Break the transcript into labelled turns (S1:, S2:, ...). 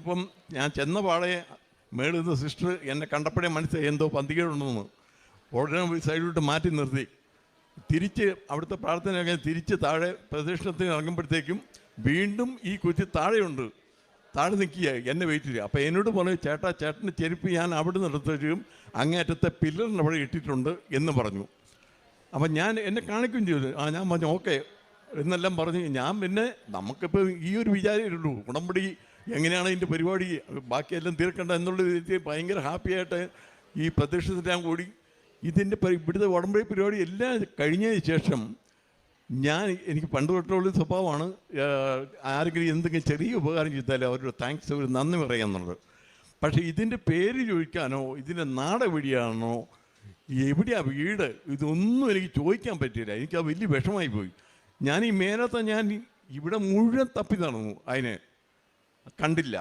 S1: ഇപ്പം ഞാൻ ചെന്ന പാടെ മേളിൽ നിന്ന് സിസ്റ്റർ എന്നെ കണ്ടപ്പോഴേ മനസ്സിലായി എന്തോ പന്തികേടുണ്ടെന്ന്. ഉടനെ പോയി സൈഡിലോട്ട് മാറ്റി നിർത്തി. തിരിച്ച് അവിടുത്തെ പ്രാർത്ഥനയൊക്കെ തിരിച്ച് താഴെ പ്രദക്ഷിണത്തിന് ഇറങ്ങുമ്പോഴത്തേക്കും വീണ്ടും ഈ കുറ്റി താഴെയുണ്ട്. താഴെ നിൽക്കുക എന്നെ വെയിറ്റ് ചെയ്യുക അപ്പോൾ എന്നോട് പറഞ്ഞു ചേട്ടാ ചേട്ടന്റെ ചെരുപ്പ് ഞാൻ അവിടെ നിന്ന് എടുത്ത് വെച്ചും അങ്ങേറ്റത്തെ പില്ലറിന് അവിടെ ഇട്ടിട്ടുണ്ട് എന്ന് പറഞ്ഞു. അപ്പം ഞാൻ എന്നെ കാണിക്കുകയും ചെയ്തു. ആ ഞാൻ പറഞ്ഞു ഓക്കെ എന്നെല്ലാം പറഞ്ഞ്. ഞാൻ പിന്നെ നമുക്കിപ്പോൾ ഈ ഒരു വിചാരമേ ഉള്ളൂ. ഉടമ്പടി എങ്ങനെയാണ് ഇതിന്റെ പരിപാടി? ബാക്കിയെല്ലാം തീർക്കേണ്ട എന്നുള്ള രീതിയിൽ ഭയങ്കര ഹാപ്പിയായിട്ട് ഈ പ്രത്യക്ഷത്തിന്റെ കൂടി ഇതിന്റെ ഇവിടുത്തെ ഉടമ്പടി പരിപാടി എല്ലാം കഴിഞ്ഞതിന് ശേഷം ഞാൻ എനിക്ക് പണ്ട് തൊട്ടുള്ള സ്വഭാവമാണ് ആരെങ്കിലും എന്തെങ്കിലും ചെറിയ ഉപകാരം ചെയ്താലും അവരോട് താങ്ക്സ് ഒരു നന്ദി പറയാന്നുള്ളത് പക്ഷേ ഇതിന്റെ പേര് ചോദിക്കാനോ ഇതിന്റെ നാട് എവിടെയാണോ എവിടെയാ വീട് ഇതൊന്നും എനിക്ക് ചോദിക്കാൻ പറ്റില്ല എനിക്ക് ആ വലിയ വിഷമായി പോയി. ഞാൻ ഈ മേലത്തെ ഞാൻ ഇവിടെ മുഴുവൻ തപ്പി നടന്നു അതിനെ. കണ്ടില്ല.